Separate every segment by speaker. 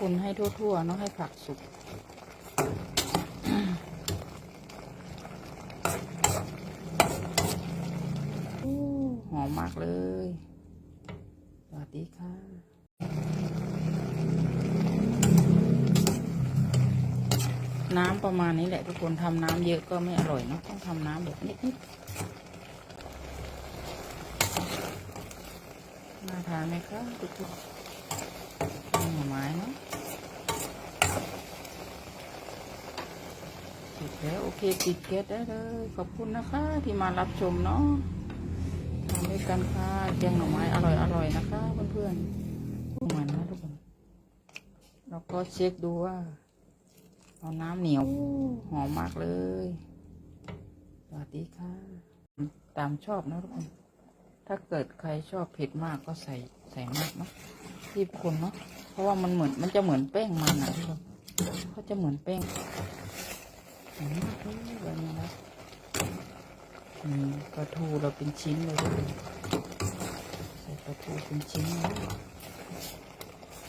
Speaker 1: คนให้ทั่วๆเนาะให้ผักสุก หอมมากเลย สวัสดีค่ะ น้ำประมาณนี้แหละทุกคนทำน้ำเยอะก็ไม่อร่อยเนาะต้องทำน้ำแบบนิดๆน่าทานไหมคะทุกคน หน่อไม้เนาะติดแล้วโอเคปิดเกตได้เลย ขอบคุณนะคะที่มารับชมเนาะทำด้วยกันค่ะแกงหน่อไม้อร่อยอร่อยนะคะเพื่อนๆพวกมันนะทุกคนแล้วก็เช็คดูว่าเอาน้ำเหนียวหอมมากเลย สวัสดีค่ะ ตามชอบนะทุกคน ถ้าเกิดใครชอบเผ็ดมากก็ใส่ใส่มากเนาะที่คนเนาะ ราะว่ามันเหมือนมันจะเหมือนแป้งมันอะทุกคนเขาจะเหมือนแป้งอมมากเลยแบบนี้นะอืมปลาทูเราเป็นชิ้นเลยทุกคนใส่ปลาทูเป็นชิ้นเลย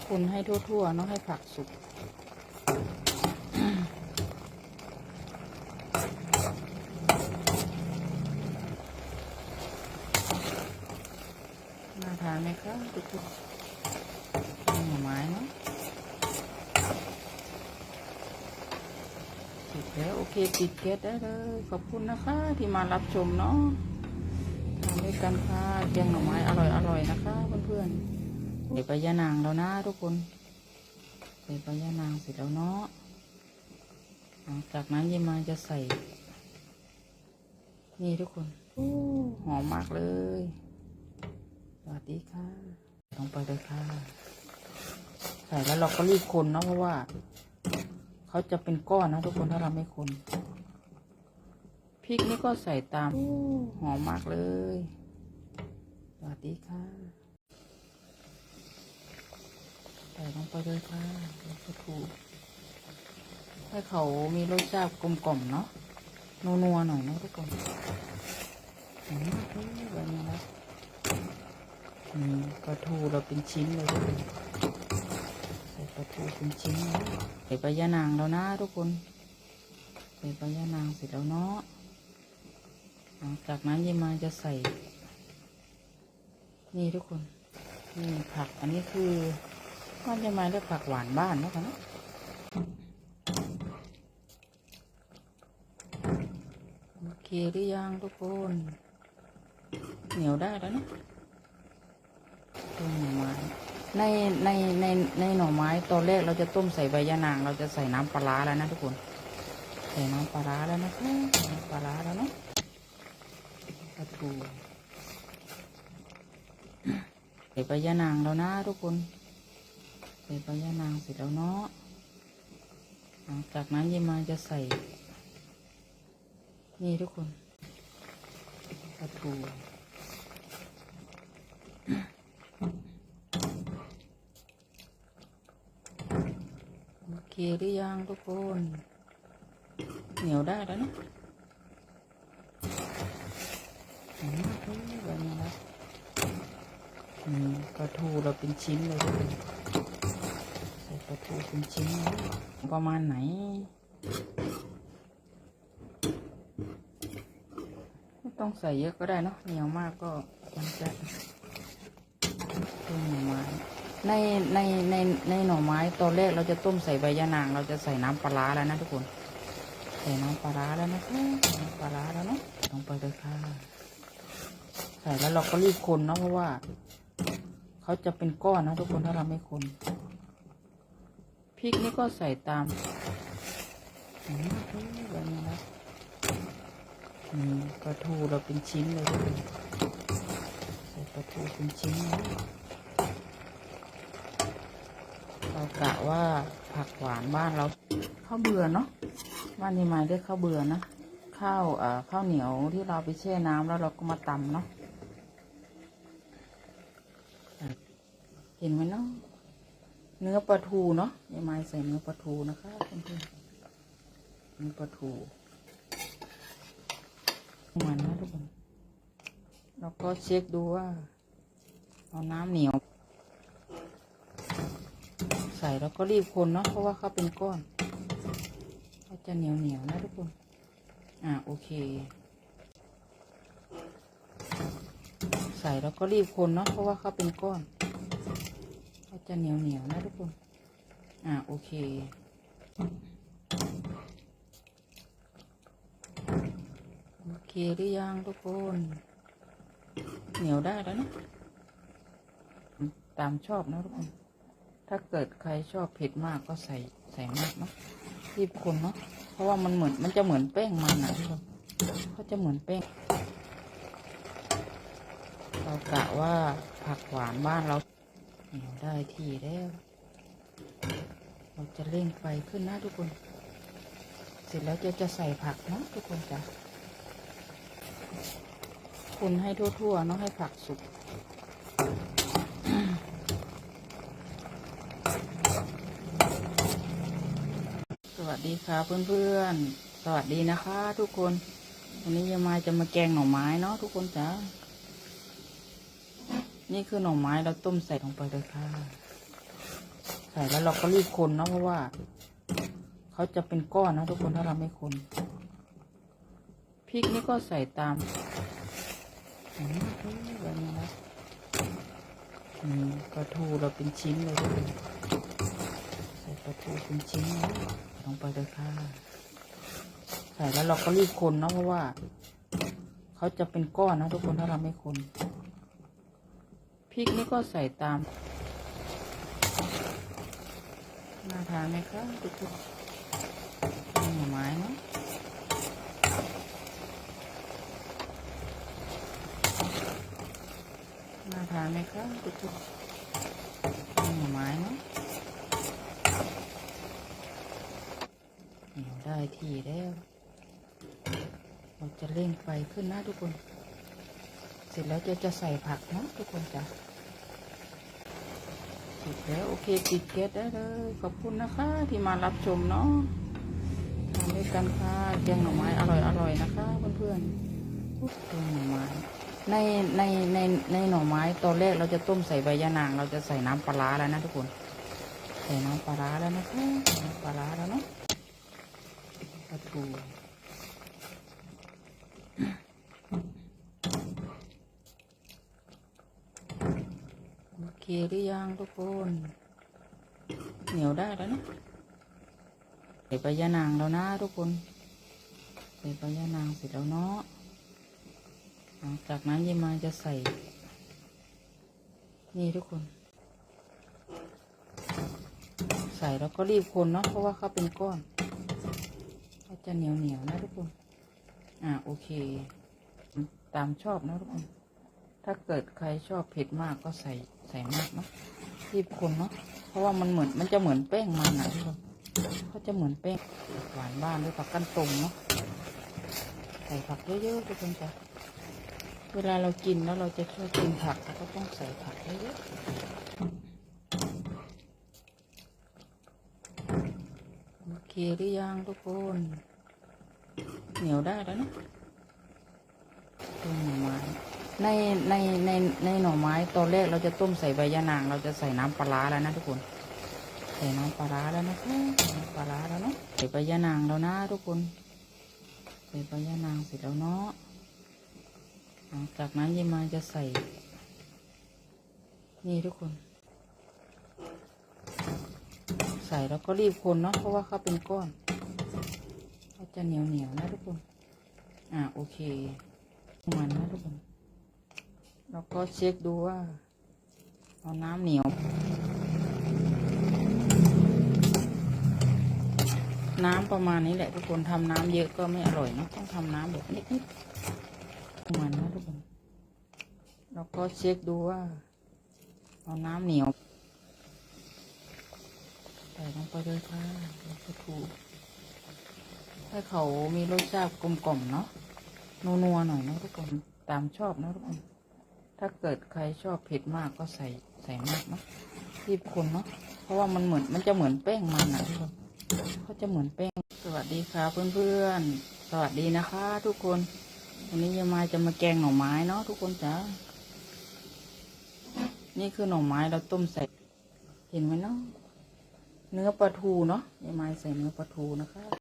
Speaker 1: คนให้ทั่วๆเนาะให้ผักสุกน่าทานไหมคะทุกคนหน่อไม้เนาะติดแล้วโอเคปิดเกตได้เลย ขอบคุณนะคะ ที่มารับชมเนาะทำด้วยกันค่ะแกงหน่อไม้อร่อยอร่อยนะคะเพื่อนๆเดี๋ยวไปย่านางแล้วนะทุกคนเดี๋ยวไปย่านางเสร็จแล้วเนาะหลังจากนั้นยายมาจะใส่ นี่ทุกคนหอมมากเลย สวัสดีค่ะลงไปเลยค่ะ ส่แล้วเราก็รีบคนเนาะเพราะว่า เขาจะเป็นก้อนนะทุกคนถ้าเราไม่คนพริกนี่ก็ใส่ตามหอมมากเลย สวัสดีค่ะ ใส่ลงไปเลยค่ะแล้วก็ถูให้เขามีรสชาติกลมกล่อมเนาะ นัวๆหน่อยนะทุกคนหอมมากเลยแบบนี้นะอืมปลาทูเราเป็นชิ้นเลยทุกคน ปลาทูเป็นชิ้นเลยใส่ใบยะนางแล้วนะทุกคนใส่ใบยะนางเสร็จแล้วเนาะหลังจากนั้นยายมาจะใส่ นี่ทุกคนนี่ผักอันนี้คือบ้านยายมาเรียกผักหวานบ้านนะคะเนาะโอเคหรือยังทุกคน เหนียวได้แล้วนะต้มหน่อไม้ ในในในในหน่อไม้ตอนแรกเราจะต้มใส่ใบยะนาง เราจะใส่น้ำปลาแล้วนะทุกคน ใส่น้ำปลาแล้วนะคะน้ำปลาร้าแล้วเนาะปลาทูใส่ใบยะนางแล้วนะทุกคน ใส่ใบยะนางเสร็จแล้วเนาะหลังจากนั้นยายมาจะใส่ นี่ทุกคนปลาทู โอเค หรือยังทุกคน เหนียวได้แล้วนะเลยแบบนี้นะอืมปลาทูเราเป็นชิ้นเลยใส่ปลาทูเป็นชิ้น ประมาณไหนไม่ต้องใส่เยอะก็ได้เนาะเหนียวมากก็มันจะต้มหน่อไม้ ในในในในหน่อไม้ตอนแรกเราจะต้มใส่ใบยะนาง เราจะใส่น้ำปลาแล้วนะทุกคน ใส่น้ำปลาแล้วนะคะน้ำปลาแล้วเนาะลงไปเลยค่ะใส่แล้วเราก็รีบคนเนาะเพราะว่าเขาจะเป็นก้อนนะทุกคนถ้าเราไม่คนพริกนี่ก็ใส่ตามอืมแบบนี้นะอืมปลาทูเราเป็นชิ้นเลยใส่ปลาทูเป็นชิ้นเลย เรากะว่าผักหวานบ้านเราข้าวเบื่อเนาะบ้านนี้หมายเรียกข้าวเบื่อนะข้าวเอ่อข้าวเหนียวที่เราไปแช่น้ำแล้วเราก็มาตำเนาะเห็นไหมเนาะเนื้อปลาทูเนาะยายไม้ใส่เนื้อปลาทูนะคะเพื่อนๆเนื้อปลาทูมันนะทุกคนแล้วก็เช็คดูว่าเอาน้ำเหนียว ใส่แล้วก็รีบคนเนาะเพราะว่าเขาเป็นก้อนเขาจะเหนียวเหนียวๆนะทุกคน อ่าโอเค ใส่แล้วก็รีบคนเนาะเพราะว่าเขาเป็นก้อนเขาจะเหนียวเหนียวๆนะทุกคน อ่าโอเคโอเคหรือยังทุกคน เหนียวได้แล้วนะตามชอบนะทุกคน ถ้าเกิดใครชอบเผ็ดมากก็ใส่ใส่มากเนาะรีบคนเนาะเพราะว่ามันเหมือนมันจะเหมือนแป้งมันนะทุกคนเขาจะเหมือนแป้งเรากะว่าผักหวานบ้านเราเหนียวได้ที่แล้วเราจะเร่งไฟขึ้นนะทุกคน เสร็จแล้วจะจะใส่ผักนะทุกคนจ้ะคนให้ทั่วๆเนาะให้ผักสุก วัสดีค่ะเพื่อนๆ สวัสดีนะคะ ทุกคน วันนี้ยายมาจะมาแกงหน่อไม้เนาะทุกคนจ้านี่คือหน่อไม้เราต้มใส่ลงไปเลยค่ะ ใส่แล้วเราก็รีบคนเนาะเพราะว่าเขาจะเป็นก้อนนะทุกคนถ้าเราไม่คนพริกนี่ก็ใส่ตามอืมแบบนี้นะอืมปลาทูเราเป็นชิ้นเลย ใส่ปลาทูเป็นชิ้นเลย ลงไปเลยค่ะ ใส่แล้วเราก็รีบคนเนาะเพราะว่าเขาจะเป็นก้อนนะทุกคนถ้าเราไม่คนพริกนี่ก็ใส่ตามน่าทานไหมคะทุกคนหน่อไม้เนาะน่าทานไหมคะทุกคนหน่อไม้เนาะเหนียว ได้ที่แล้ว เราจะเร่งไฟขึ้นนะทุกคน เสร็จแล้วจะจะใส่ผักนะทุกคนจ้ะเสร็จแล้วโอเคปิดแก๊สได้เลย ขอบคุณนะคะ ที่มารับชมเนาะทำด้วยกันค่ะแกงหน่อไม้อร่อยอร่อยนะคะ เพื่อนๆอุ๊ยแกงหน่อไม้ในในในในหน่อไม้ตอนแรกเราจะต้มใส่ใบยะนาง เราจะใส่น้ำปลาแล้วนะทุกคน ใส่น้ำปลาแล้วนะคะน้ำปลาแล้วเนาะ ทูโอเคหรือยังทุกคน เหนียวได้แล้วนะใส่ใบยะนางแล้วนะทุกคนใส่ใบยะนางเสร็จแล้วเนาะหลังจากนั้นยายมาจะใส่ นี่ทุกคน ใส่แล้วก็รีบคนเนาะเพราะว่าเขาเป็นก้อน จะเหนียวเหนียวๆนะทุกคน อ่าโอเค ตามชอบนะทุกคน ถ้าเกิดใครชอบเผ็ดมากก็ใส่ใส่มากเนาะรีบคนเนาะ เพราะว่ามันเหมือนมันจะเหมือนแป้งมันนะทุกคนเขาจะเหมือนแป้งหวานบ้านด้วยผักกันตรงเนาะ ใส่ผักเยอะๆทุกคนจ้ะเวลาเรากินแล้วเราจะชอบกินผักเราก็ต้องใส่ผักเยอะๆโอเคหรือยังทุกคน เหนียวได้แล้วนะต้มหน่อไม้ในในในในหน่อไม้ตอนแรกเราจะต้มใส่ใบยะนาง เราจะใส่น้ำปลาแล้วนะทุกคนใส่น้ำปลาแล้วนะคะน้ำปลาแล้วเนาะใส่ใบยะนางแล้วนะทุกคนใส่ใบยะนางเสร็จแล้วเนาะหลังจากนั้นยายมาจะใส่ นี่ทุกคน ใส่แล้วก็รีบคนเนาะเพราะว่าเขาเป็นก้อน จะเหนียวเหนียวๆนะทุกคน อ่าโอเคมันนะทุกคน แล้วก็เช็คดูว่าเอาน้ำเหนียว น้ำประมาณนี้แหละทุกคนทำน้ำเยอะก็ไม่อร่อยนะต้องทำน้ำแบบนิดๆประมาณนะทุกคน แล้วก็เช็คดูว่าเอาน้ำเหนียวใส่ลงไปเลยค่ะแล้วก็ถู ให้เขามีรสชาติกลมกล่อมเนาะนัวๆหน่อยนะทุกคนตามชอบนะทุกคน ถ้าเกิดใครชอบเผ็ดมากก็ใส่ใส่มากเนาะรีบคนเนาะเพราะว่ามันเหมือนมันจะเหมือนแป้งมันนะทุกคนเขาจะเหมือนแป้งสวัสดีค่ะเพื่อนๆ สวัสดีนะคะ ทุกคน วันนี้ยายมาจะมาแกงหน่อไม้เนาะทุกคนจ้านี่คือหน่อไม้เราต้มใส่ เห็นไหมเนาะเนื้อปลาทูเนาะยายไม้ใส่เนื้อปลาทูนะคะ